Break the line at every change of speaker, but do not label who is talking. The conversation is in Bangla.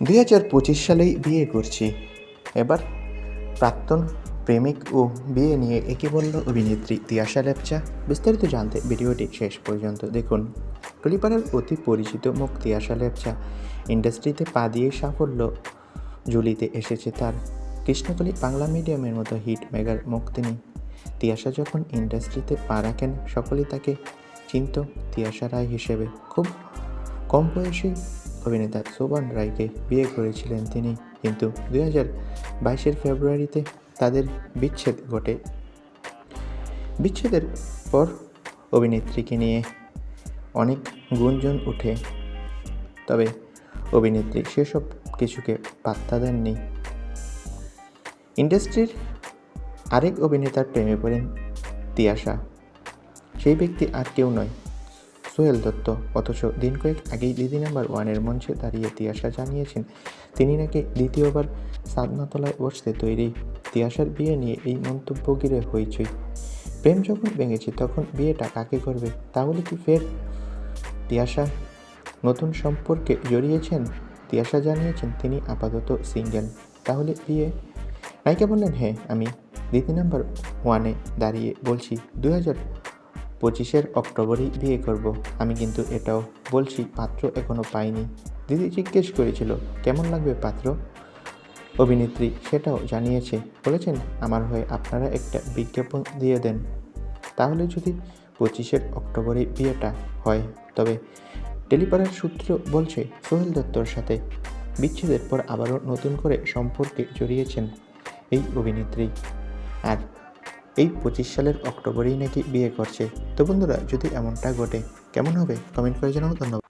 দুই হাজার পঁচিশ সালেই বিয়ে করছি। এবার প্রাক্তন প্রেমিক ও বিয়ে নিয়ে একে বলল অভিনেত্রী তিয়াশা লেপচা বিস্তারিত জানতে ভিডিওটি শেষ পর্যন্ত দেখুন। টলিপাড়ার অতি পরিচিত মুখ তিয়াশা লেপচা ইন্ডাস্ট্রিতে পা দিয়ে সাফল্য ঝুলিতে এসেছে তার। কৃষ্ণকলি বাংলা মিডিয়ামের মতো হিট মেগার মুখ তিনি। তিয়াশা যখন ইন্ডাস্ট্রিতে পা রাখেন, সকলেই তাকে চিনত তিয়াশা রায় হিসেবে। খুব কম বয়সী অভিনেতা শোভন রায়কে বিয়ে করেছিলেন তিনি। কিন্তু দুই হাজার বাইশের ফেব্রুয়ারিতে তাদের বিচ্ছেদ ঘটে। বিচ্ছেদের পর অভিনেত্রীকে নিয়ে অনেক গুঞ্জন ওঠে তবে অভিনেত্রী সেসব কিছুকে পাত্তা দেননি। ইন্ডাস্ট্রির আরেক অভিনেতার প্রেমে পড়েন তিয়াশা। সেই ব্যক্তি আর কেউ নয় সোহেল দত্ত। অথচ দিন কয়েক আগেই দিদি নাম্বার ওয়ানের মঞ্চে দাঁড়িয়ে তিয়াশা জানিয়েছেন, তিনি নাকি দ্বিতীয়বার সাদনাতলায় বসতে তৈরি। তিয়াশার বিয়ে নিয়ে এই মন্তব্য ঘিরে হইচই। প্রেম যখন ভেঙেছে, তখন বিয়েটা কাকে করবে? তাহলে কি ফের তিয়াশা নতুন সম্পর্কে জড়িয়েছেন? তিয়াশা জানিয়েছেন, তিনি আপাতত সিঙ্গেল। তাহলে বিয়ে নায়িকা বললেন হ্যাঁ আমি দ্বিতীয় নাম্বার ওয়ানে দাঁড়িয়ে বলছি। দু হাজার পঁচিশের অক্টোবরেই বিয়ে করব। আমি কিন্তু এটাও বলছি, পাত্র এখনও পাইনি। দিদি জিজ্ঞেস করেছিল, কেমন লাগবে পাত্র? অভিনেত্রী সেটাও জানিয়েছে, বলেছেন, আমার হয়ে আপনারা একটা বিজ্ঞাপন দিয়ে দেন। তাহলে যদি পঁচিশের অক্টোবরে বিয়েটা হয়, তবে টেলিপাড়ার সূত্র বলছে, সোহেল দত্তর সাথে বিচ্ছেদের পর আবারও নতুন করে সম্পর্কে জড়িয়েছেন এই অভিনেত্রী। আর এই পঁচিশ সালের অক্টোবরেই নাকি বিয়ে করছে তো বন্ধুরা যদি এমনটা ঘটে কেমন হবে? কমেন্ট করে জানাও ধন্যবাদ।